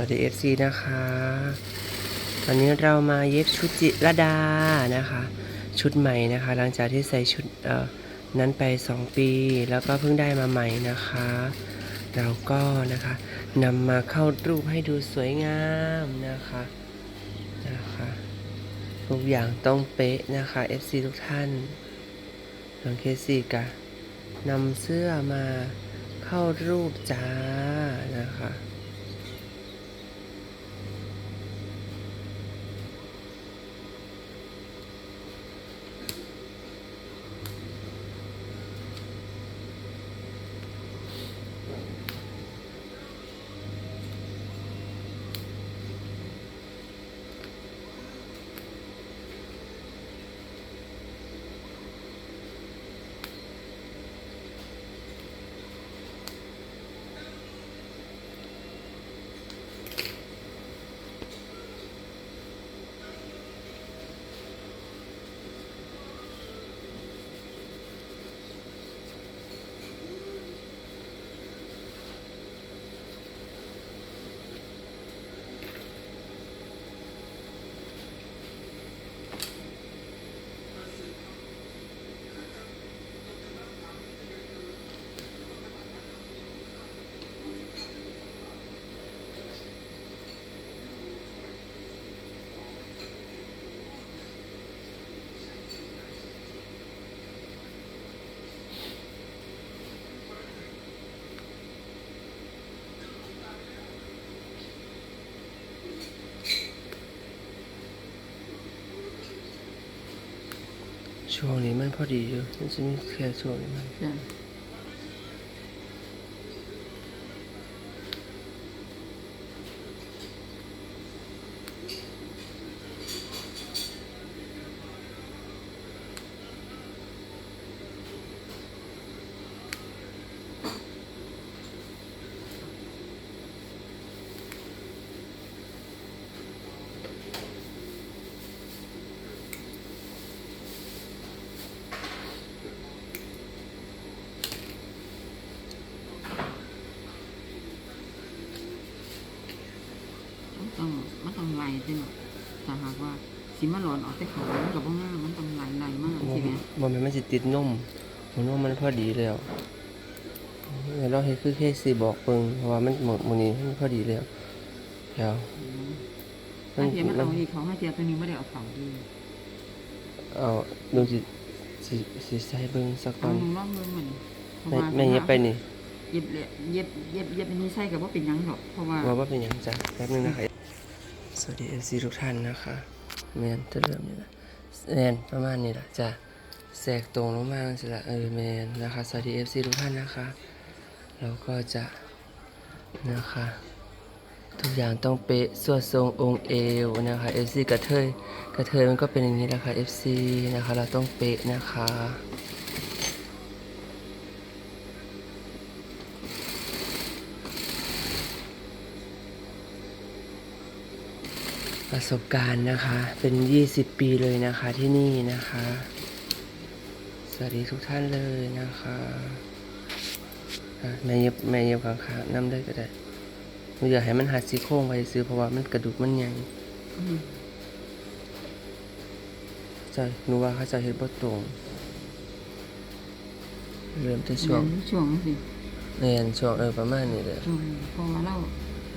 วัสดี FC นะคะวันนี้เรามาเย็บชุดจิรดานะคะ ชุดใหม่นะคะ หลังจากที่ใส่ชุดเอ่อนั้นไป 2 ปี แล้วก็เพิ่งได้มาใหม่นะคะ เราก็นะคะนำมาเข้ารูปให้ดูสวยงามนะคะนะคะ ทุกอย่างต้องเป๊ะนะคะ FC ทุกท่านน้องเคซี่กะนำเสื้อมาเข้ารูปจ้านะคะ ช่วงนี้มันพอดีอยู่มันจะมีแค่ช่วงนี้มันจ้ะมันต้องมันต้อง ไหลด้วยเนาะถ้าหากว่าสิมาหลอนออกแต่เขามันกับว่างามมันต้องไหลไหลมากบ่ใช่ไหมบ่แม่นมันสิติดนมผมว่ามันพอดีแล้วเดี๋ยวเราเฮ็ดคือเคซี่บอกเบิ่งเพราะว่ามันหมดมื้อนี้มันพอดีแล้วเดี๋ยวถ้าเทียมมันเอาอีกเขาให้เทียมตัวนี้ไม่ได้เอาเขาดีเอาดูสิสิสิใส่เบิ่งสักก่เอาอนลองลองเบิ่งมันเพราะแม่ว่าแม่เย็บไปนี่เย็บเลยเย็บเย็บเย็บอันนี้ใช่กับว่าเป็นหยังหรอกเพราะว่าว่าว่าเป็นหยังจ้ะแป๊บนึงนะคะส วัสดี FC ทุกท่านนะคะแมนจะเริ่มนี่แหละแมนประมาณนี้แหละจะแทรกตรงลงมาสิล่ะเออแมนนะคะสวัสดี FC ทุกท่านนะคะเราก็จะนะคะทุกอย่างต้องเป๊ะส่วนทรงองค์เอวนะคะ FC กระเทยกระเทยมันก็เป็นอย่างนี้แหละค่ะ FC นะคะเราต้องเป๊ะนะคะ ประสบการณ์นะคะ เป็น 20 ปีเลยนะคะที่นี่นะคะ สวัสดีทุกท่านเลยนะคะอะแม่เย็บแม่เย็บข้างๆน้ำได้ก็ได้หนูอยากให้มันหัดซี่โครงไปซื้อเพราะว่ามันกระดูกมันใหญ่อืมจะหนูว่าเขาจะเห็นบ่ตรงเริ่มจะช่วงเดี๋ยช่วงสิเรียนช่วงเออประมาณนี้เลยช่วงเพราะว่าเรา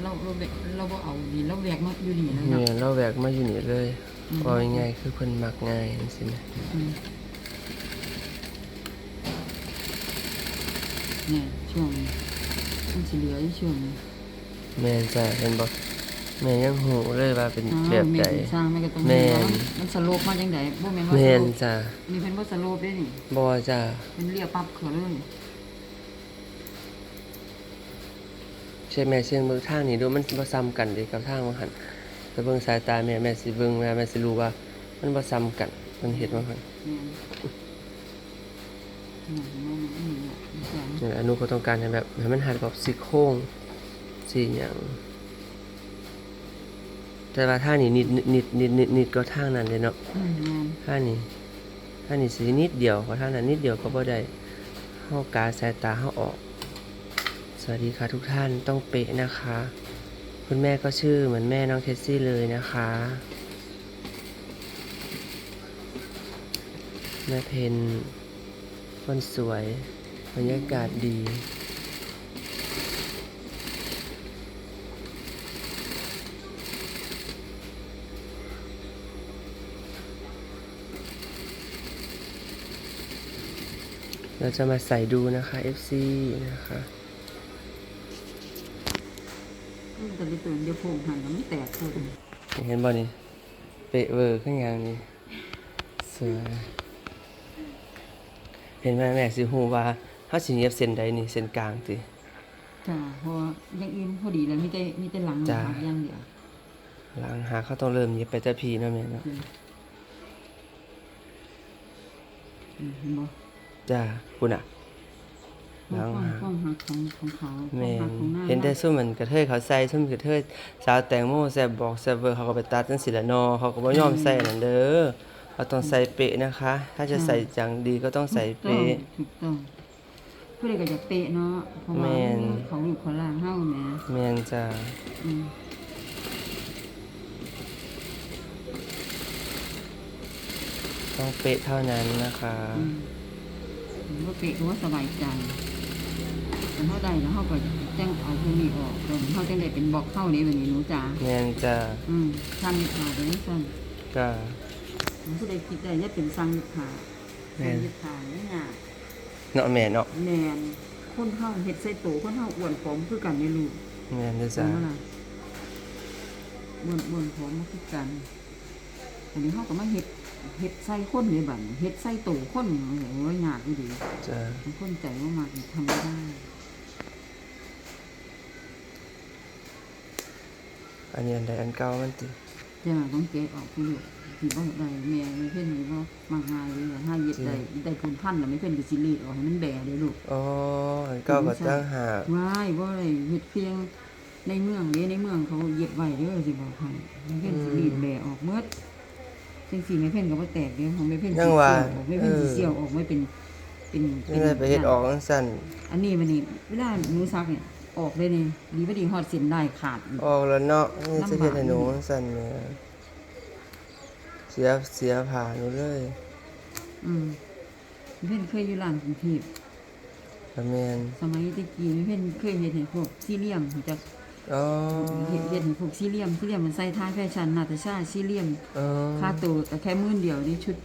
เราเราแบกเราบ่เอานี่เราแบกมาอยู่นี่แล้วเรีเนาะยนเราแหวกมาอยู่นี่เลยอืมพอง่ายๆคือเพิ่นมักง่ายจังซี่แหมอืมเนี่ยช่วงมันสิเหลืออยู่ช่วงนี้แม่นจ้ะเห็นบ่แม่ยังหูเลยว่าเป็นแบบแม่ใดนสร้างแม่ก็ต้องแม่นรู้ว่ามันสโลปมาจังไดบ่แม่นว่าแม่สนโลปจ้ะนี่เพิ่นบ่สโลปเด้นี่บ่จ้ะเป็นเรียบปั๊บเขาเลย ใช่แม่เชียงเบิ่งทางนี่ดูมันบ่ซ้ำกันเด้กับทางว่าหั่นแต่เบิ่งสายตาแม่แม่สิเบิ่งแม่แม่สิรู้ว่า มันบ่ซ้ำกัน มันเฮ็ดว่าหั่นแม่นนี่แม่นนี่แหละนี่แหละนี่อนุก็ต้องการให้แบบให้มันหัดแบบสิโค้งสิหยังแต่ว่าทางนี้นิดนิดนิดนิดนิดก็ทางนั้นเลยเนาะอืมแม่นท่านี้ท่านี้สีนิดเดียวเพราะท่านั้นนิดเดียวก็บ่ได้เฮากาสายตาเฮาออก สวัสดีค่ะทุกท่านต้องเป๊ะนะคะ คุณแม่ก็ชื่อเหมือนแม่น้องเคสซี่เลยนะคะ แม่เพนคนสวยบรรยากาศดีเราจะมาใส่ดูนะคะ FC นะคะ ต่ไปตื่นเดี๋ยวโผล่หันแล้วมันแตกเลยเห็นบ่นี่เปะเวอร์ขึ้นอย่างนี้สวยเห็นไหมแม่สิฮู้ว่าเฮาสิเย็บเส้นใดนี่เส้นกลางติจ้าเพราะว่าอยังอื่นพอดีแล้วมีแต่มีแต่หลังจ้ะหักอย่างเดียวหลังหาเขาต้องเริ่มเย็บไปแต่พีเนาะแม่เนาะอืมเห็นบ่จ้าคุณอะ หลังความหักความหักของของเขาแม่ความหักนของหน้าเห็นแต่ซุ่มมันกระเทยเขาใส่ซุ่มกระเทยสาวแตงโมแซ่บบอกแซ่บเวอร์เขาก็ไปตัดจังซี่ละเนาะเขาก็บ่ยอมใส่นั่นเด้อเราต้องใส่เป๊ะนะคะ ถ้าจะใส่จังดีก็ต้องใส่เป๊ะถูกต้องผู้ใดก็อยากเป๊ะเนาะเพราะว่าแม่นเขาอยู่คนล่างเฮาแหมแม่นจ้าอืมต้องเป๊ะเท่านั้นนะคะอืมเห็นว่าเป๊ะก็ว่าสบายใจ แต่เฮาได้แล้วเฮาก็แจ้งเอาพวกนี้ออกจนเฮาจังได้เป็นบล็อกเข้านี้แบบนี้หนูจ๋าแม่นจ้าอืมทำนิทาไปนี่ซั่นก็ผู้ใดคิดได้อย่าเป็นสั่งนิทาแม่สั่งนนิทานี่ยากเนาะแม่เนาะแมนคนเฮาเฮ็ดใส่โตคนเฮาอ้วนผอมคือกันในลูกแม่นเด้อจัจ้างว่าล่ะอ้วนอ้วนผอมมาคือกันอันนี้เฮาก็มาเฮ็ดเฮ็ดใส่คนนี่บัดนี้เฮ็ดใส่โตคนโอ้ยยากอยู่ดีจ้าบางคนใจว่ามากทำไม่ได้ อันนี้อันใดอันเก่ามันติจะต้องเกะออกไปลูกสิบ่ได้แม่ไม่เพิ่นนี่บ่มากง่ายเลยถ้าเฮ็ดได้ได้ผลพันธุ์แล้วไม่เพิ่นก็สิรีดออกให้มันแบะเด้อลูกอ๋ออันเก่าก็ตั้งหากว้ายว่าอะไรเฮ็ดเพียงในเมืองเด้ในเมืองเขาเย็บไว้เด้อสิบอกให้มันเพิ่นสิรีดแบะออกเมดจังซี่ไม่เพิ่นก็บ่แตกเด้อของไม่เพิ่นสิยังเสี่ยวว่าออกไม่เพิ่นสิเสี่ยวออกไม่เป็นเป็นนี่ได้ไปเฮ็ดออกจังซั่นอันนี้มันนี่เวลาหนูซักเนี่ย ออกเลยนี่ดีบ่ดีฮอดเส้นได้ขาดอีกออกแล้วเนาะนี่จะเฮ็ดให้ลำบากหนูจังซั่นแหม่เสียเสียผ่าหนูเลย อืมไม่เพิ่นเคยอยู่ร้านกรุงเทพก็แม่นสมัยตะกี้ไม่เพิ่นเคยเฮ็ดให้พวกซีเรียมรู้จักอ๋อเฮ็ดเฮ็ดให้พวกซีเรียมซีเรียมมันใส่ท้ายแฟชั่นนาตาชาซีเรียมอ๋อค่าตัวก็แค่หมื่นเดียวนี่ชุด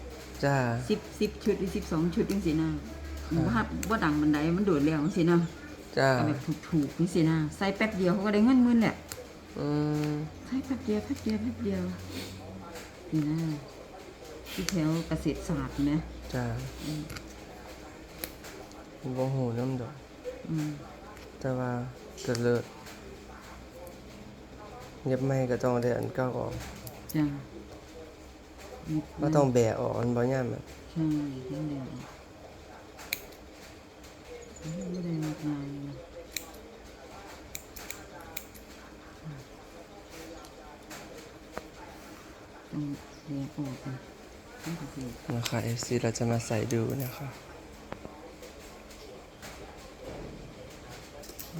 จ้าสิบสิบชุดหรือสิบสองชุดจังสินะว่าฮับว่าดังบันไดมันโดดแล้วจังสินะ จ้าก็แบบถูกๆจังสินะใส่แป๊บเดียวเขาก็ได้เงินหมื่นแหละอืมใส่แป๊บเดียวแป๊บเดียวแป๊บเดียวนี่นะที่แถวเกษตรศาสตร์นะจ้าบ่ฮู้นำดอก อืมแต่ว่าก็เลิศเย็บไม่ก็ต้องได้อันเก่าออกจ้ะก็ต้องแบะออกอันบ่ยามอะ ใช่ทั้งเดียว ไม่ได้มากมายนะต้องเรียกออกนะต้องเสียนะคะ FC เราจะมาใส่ดูนะคะ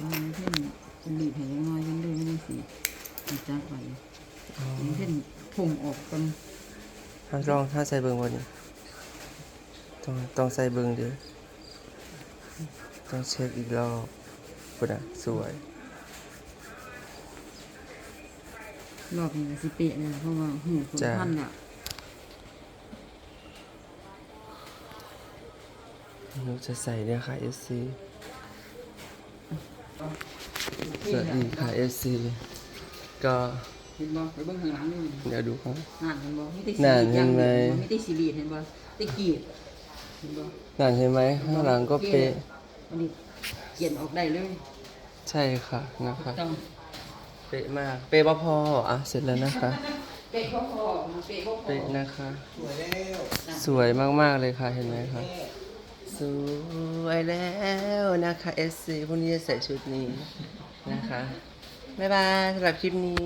มันเช่นจะบีบให้ยังน้อยยังเลยไม่ได้สิมันจักไปมันเช่นผงออกกันถ้าลองถ้าใส่เบิ่งบ่นี่ต้องต้องใส่เบิ่งเด้อ ต้องเช็คอีกรอบพุ่นน่ะสวย รอบนี้ก็สิเปะเลยเพราะว่าหูผลจ้ะพันธุ์อะหนูจะใส่เนี่ยค่ะ FC สวัสดีค่ะ FC ก็เห็นบ่ไปเบิ่งข้างหลังนี่เดี๋ยวดูครับ นั่นเห็นบ่มีแต่นั่นสีเห็นไหมมีแต่สีเหลียดเห็นบ่แต่กรีดเห็นบ่ นั่นเห็นไหมข้างหลังก็เป๊ะ อันนี้เขียนออกได้เลยใช่ค่ะนะคะต้องเป๊ะมาก เป๊ะบ่พออะเสร็จแล้วนะคะ เป๊ะบ่พอมันเป๊ะบ่พอเป๊ะนะคะสวยมากๆเลยค่ะเห็นไหมคะสวยแล้วนะคะ SC พรุ่งนี้จะใส่ชุดนี้นะคะบ๊ายบายสำหรับคลิปนี้